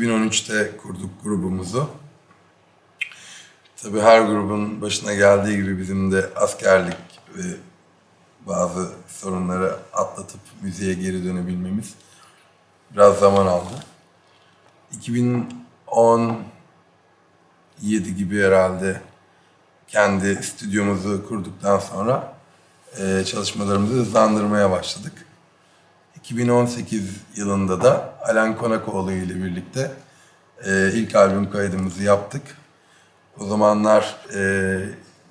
2013'te kurduk grubumuzu. Tabii her grubun başına geldiği gibi bizim de askerlik ve bazı sorunları atlatıp müziğe geri dönebilmemiz biraz zaman aldı. 2017 gibi herhalde kendi stüdyomuzu kurduktan sonra çalışmalarımızı hızlandırmaya başladık. 2018 yılında da Alan Konakoğlu ile birlikte e, ilk albüm kaydımızı yaptık. O zamanlar e,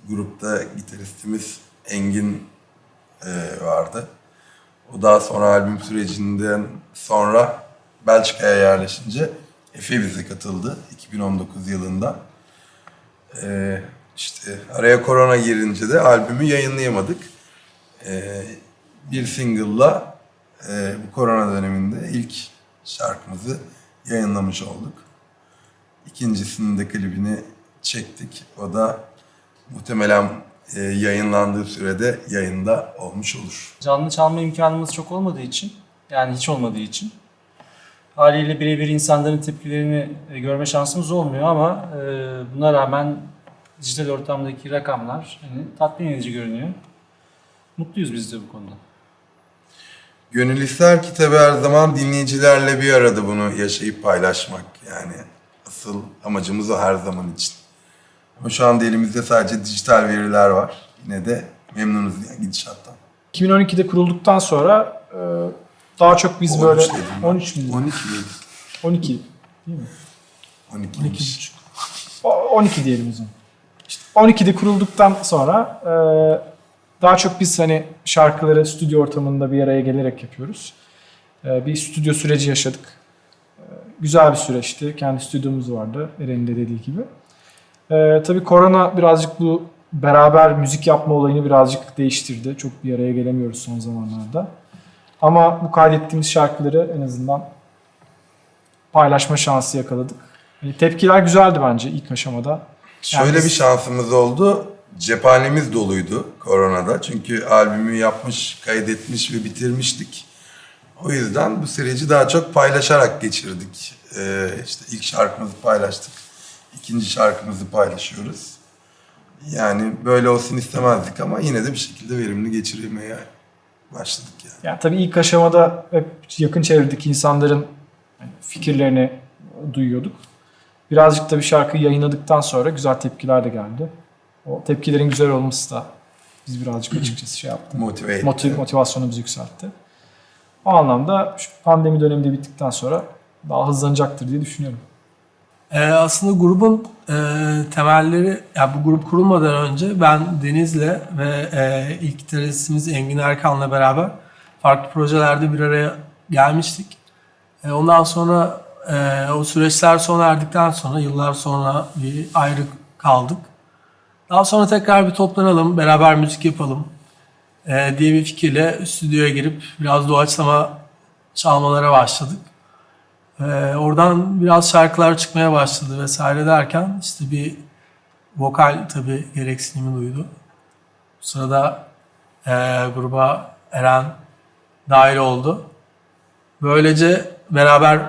grupta gitaristimiz Engin e, vardı. O daha sonra albüm sürecinden sonra Belçika'ya yerleşince Efe bize katıldı 2019 yılında. E, işte araya korona girince de albümü yayınlayamadık. E, bir single'la e, bu korona döneminde ilk şarkımızı yayınlamış olduk. İkincisinin de klibini çektik. O da muhtemelen e, yayınlandığı sürede yayında olmuş olur. Canlı çalma imkanımız çok olmadığı için, yani hiç olmadığı için haliyle birebir insanların tepkilerini e, görme şansımız olmuyor ama e, buna rağmen dijital ortamdaki rakamlar hani, tatmin edici görünüyor. Mutluyuz biz de bu konuda. Gönül ister ki tabii her zaman dinleyicilerle bir arada bunu yaşayıp paylaşmak. Yani asıl amacımız o her zaman için. Ama şu anda elimizde sadece dijital veriler var. Yine de memnunuz yani gidişattan. 2012'de kurulduktan sonra e, daha çok biz 13 böyle dedim ben. 13 miydi? 12 miydi? 12 değil mi? 12 12 O- 12 diyelim o zaman. İşte 12'de kurulduktan sonra e, daha çok biz hani şarkıları stüdyo ortamında bir araya gelerek yapıyoruz. E, bir stüdyo süreci yaşadık. E, güzel bir süreçti. Kendi stüdyomuz vardı Eren'in de dediği gibi. E, tabii korona birazcık bu beraber müzik yapma olayını birazcık değiştirdi. Çok bir araya gelemiyoruz son zamanlarda. Ama bu kaydettiğimiz şarkıları en azından paylaşma şansı yakaladık. E, Tepkiler güzeldi bence ilk aşamada. Şöyle Yani biz- bir şansımız oldu. Cephanemiz doluydu koronada. Çünkü albümü yapmış, kaydetmiş ve bitirmiştik. O yüzden bu süreci daha çok paylaşarak geçirdik. Ee, işte ilk şarkımızı paylaştık. ikinci şarkımızı paylaşıyoruz. Yani böyle olsun istemezdik ama yine de bir şekilde verimli geçirmeye başladık yani. Yani tabii ilk aşamada hep yakın çevredeki insanların fikirlerini duyuyorduk. Birazcık da bir şarkıyı yayınladıktan sonra güzel tepkiler de geldi. O tepkilerin güzel olması da biz birazcık açıkçası şey yaptı. Motive etti. Motiv, motivasyonumuzu yükseltti. O anlamda şu pandemi dönemi de bittikten sonra daha hızlanacaktır diye düşünüyorum. Ee, aslında grubun e, temelleri, yani bu grup kurulmadan önce ben Deniz'le ve e, ilk gitaristimiz Engin Erkan'la beraber farklı projelerde bir araya gelmiştik. E, ondan sonra e, o süreçler sona erdikten sonra yıllar sonra bir ayrı kaldık. Daha sonra tekrar bir toplanalım, beraber müzik yapalım e, diye bir fikirle stüdyoya girip biraz doğaçlama çalmalara başladık. Ee, oradan biraz şarkılar çıkmaya başladı vesaire derken işte bir vokal tabii gereksinimi duydu. Bu sırada e, gruba Eren dahil oldu. Böylece beraber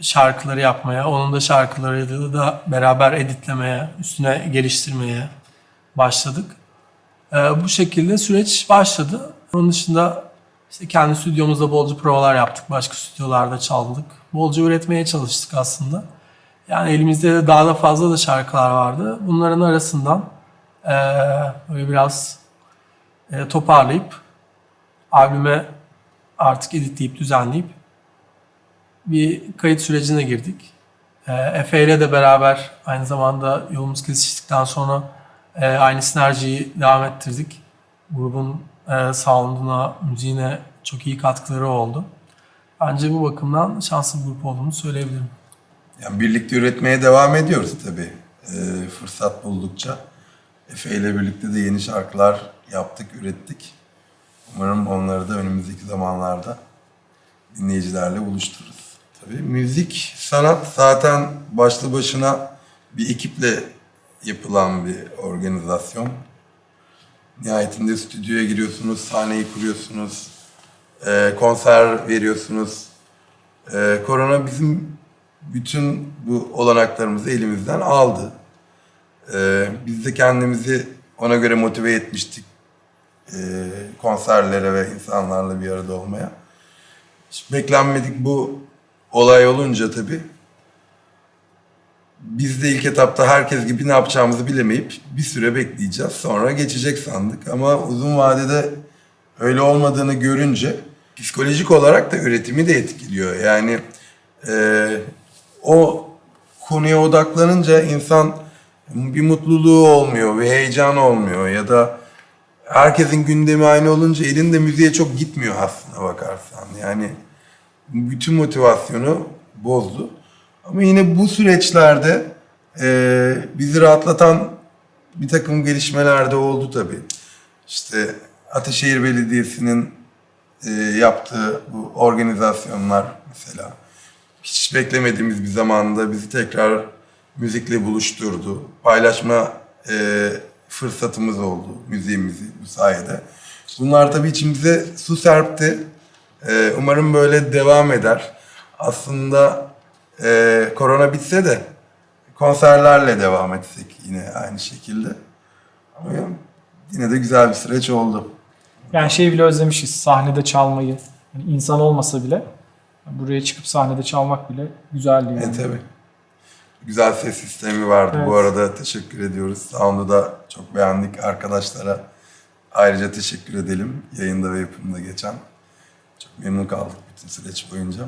şarkıları yapmaya, onun da şarkıları da beraber editlemeye, üstüne geliştirmeye başladık. Ee, bu şekilde süreç başladı. Onun dışında işte kendi stüdyomuzda bolca provalar yaptık. Başka stüdyolarda çaldık. Bolca üretmeye çalıştık aslında. Yani elimizde de daha da fazla da şarkılar vardı. Bunların arasından eee, böyle biraz eee, toparlayıp albüme artık editleyip düzenleyip bir kayıt sürecine girdik. Eee, Efe ile de beraber aynı zamanda yolumuz kesiştikten sonra eee, aynı sinerjiyi devam ettirdik. Grubun e, sound'una, müziğine çok iyi katkıları oldu. Bence bu bakımdan şanslı bir grup olduğunu söyleyebilirim. Yani birlikte üretmeye devam ediyoruz tabii. Ee, fırsat buldukça. Efe ile birlikte de yeni şarkılar yaptık, ürettik. Umarım onları da önümüzdeki zamanlarda dinleyicilerle buluştururuz. Tabii müzik, sanat zaten başlı başına bir ekiple yapılan bir organizasyon. Nihayetinde stüdyoya giriyorsunuz, sahneyi kuruyorsunuz, e, konser veriyorsunuz. E, korona bizim bütün bu olanaklarımızı elimizden aldı. Ee, biz de kendimizi ona göre motive etmiştik. Konserlere ve insanlarla bir arada olmaya. Hiç beklenmedik bu olay olunca tabii biz de ilk etapta herkes gibi ne yapacağımızı bilemeyip bir süre bekleyeceğiz. Sonra geçecek sandık. Ama uzun vadede öyle olmadığını görünce psikolojik olarak da üretimi de etkiliyor. Yani e, o konuya odaklanınca insan bir mutluluğu olmuyor, bir heyecan olmuyor ya da herkesin gündemi aynı olunca elinde müziğe çok gitmiyor aslına bakarsan. Yani bütün motivasyonu bozdu. Ama yine bu süreçlerde e, bizi rahatlatan bir takım gelişmeler de oldu tabii. İşte Ataşehir Belediyesi'nin e, yaptığı bu organizasyonlar mesela hiç beklemediğimiz bir zamanda bizi tekrar müzikle buluşturdu. Paylaşma e, fırsatımız oldu müziğimizi bu sayede. Bunlar tabii içimize su serpti. E, umarım böyle devam eder. Aslında e, korona bitse de konserlerle devam etsek yine aynı şekilde. Ama yine de güzel bir süreç oldu. Yani şey bile özlemişiz sahnede çalmayı. Yani insan olmasa bile buraya çıkıp sahnede çalmak bile güzeldi yani. E tabii. Güzel ses sistemi vardı bu Evet. arada. Teşekkür ediyoruz. Sound'u da çok beğendik. Arkadaşlara ayrıca teşekkür edelim. Yayında ve yapımda geçen. Çok memnun kaldık bütün süreç boyunca.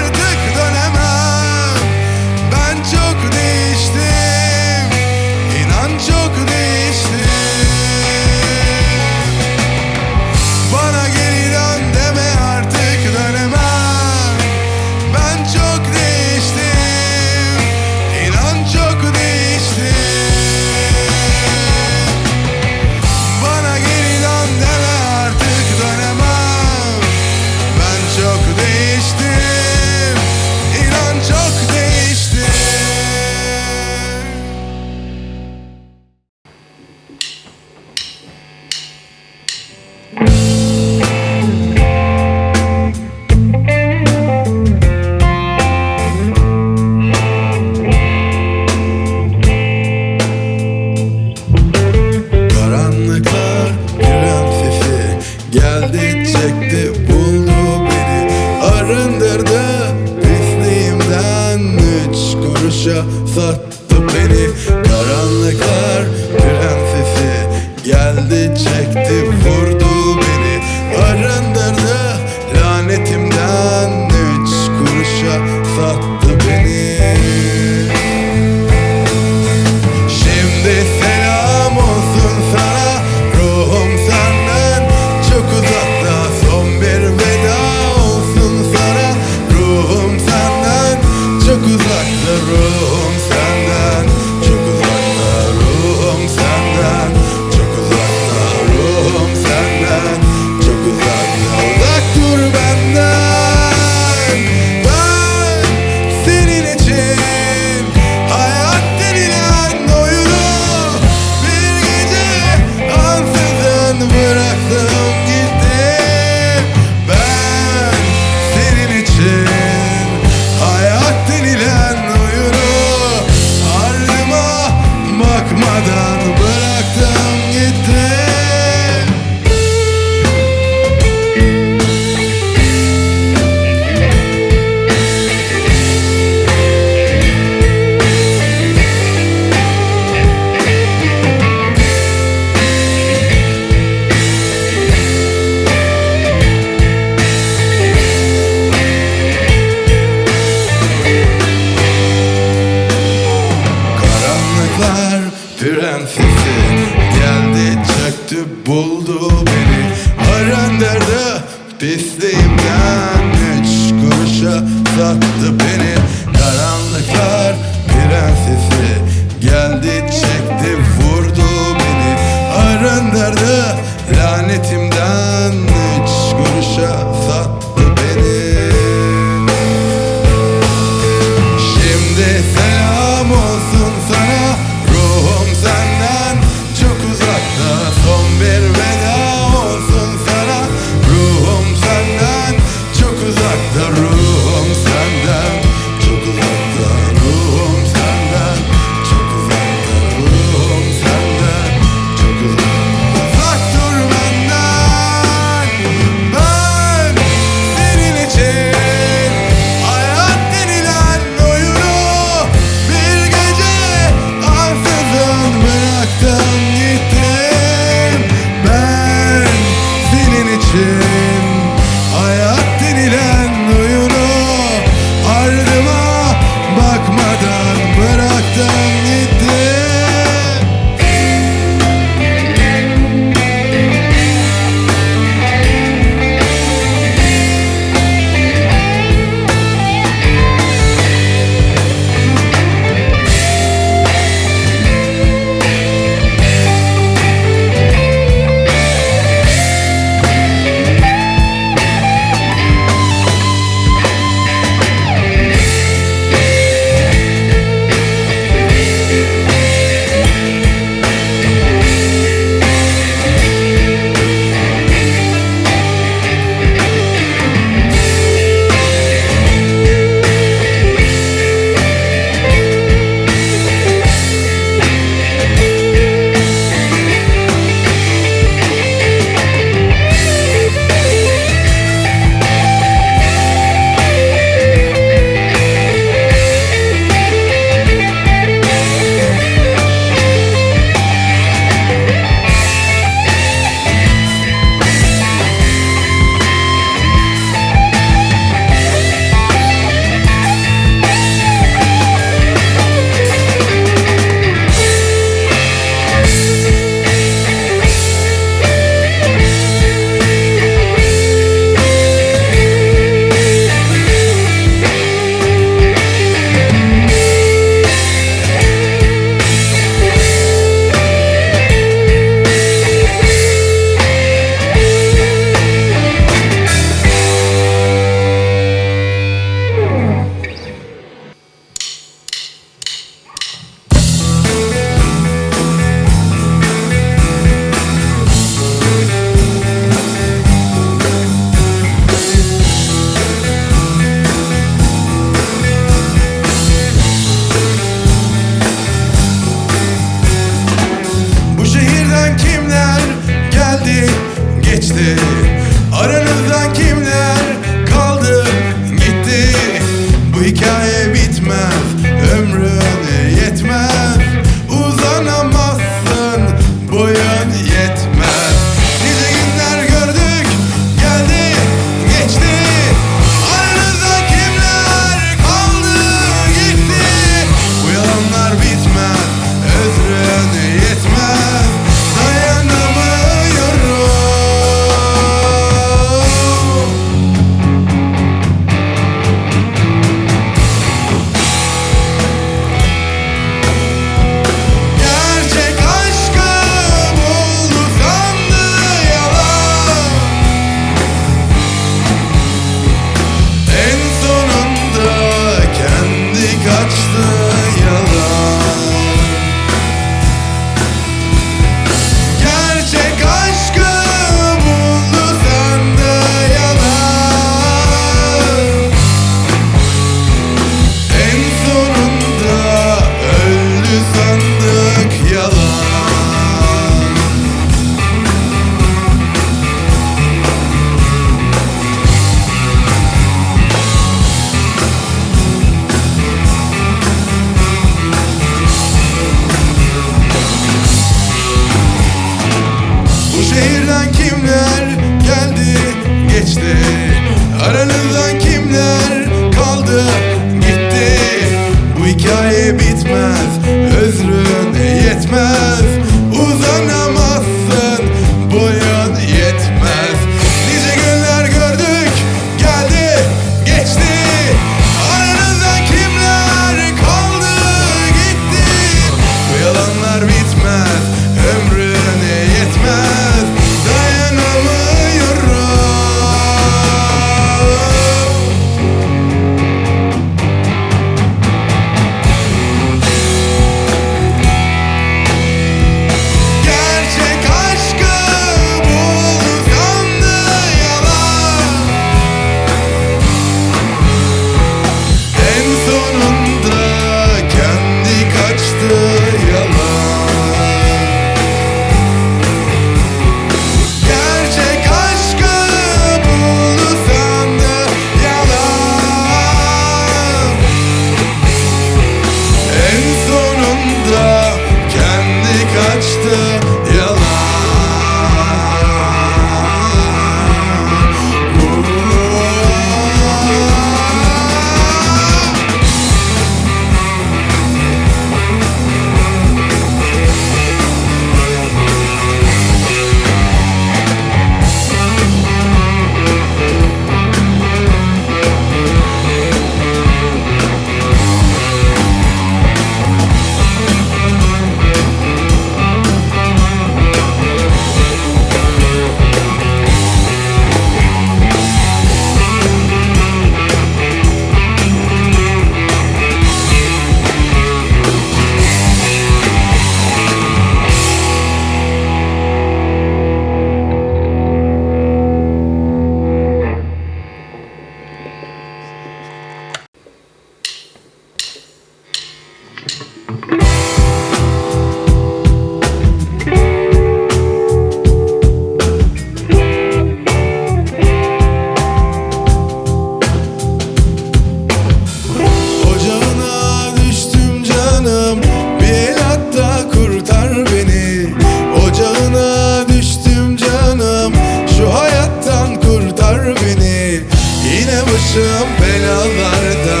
yaralar beni. Yine başım belalarda.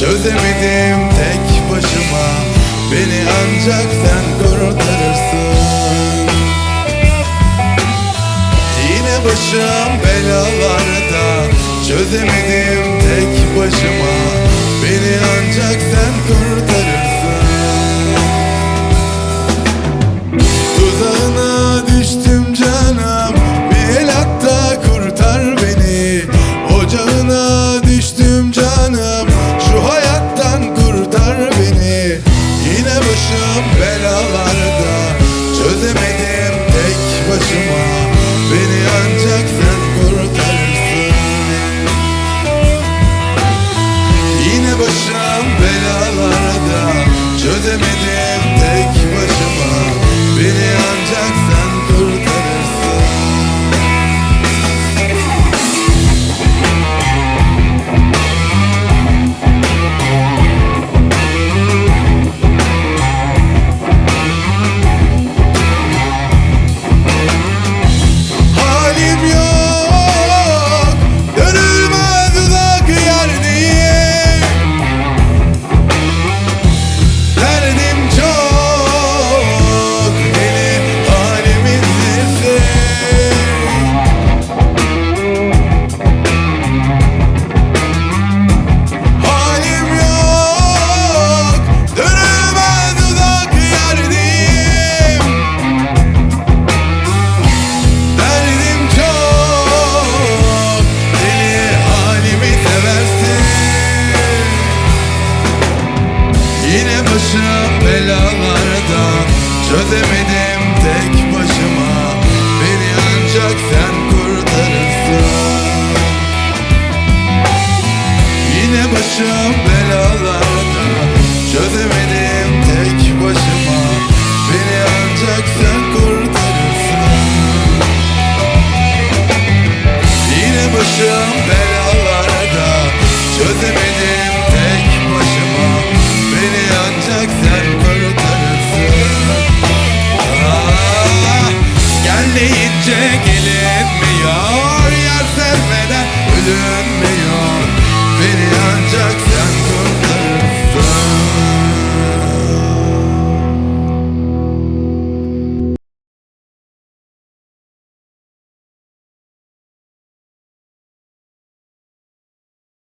Çözemedim tek başıma. Beni ancak sen kurtarırsın. Yine başım belalarda. Çözemedim tek başıma. Beni ancak sen kurtarırsın. başım belada.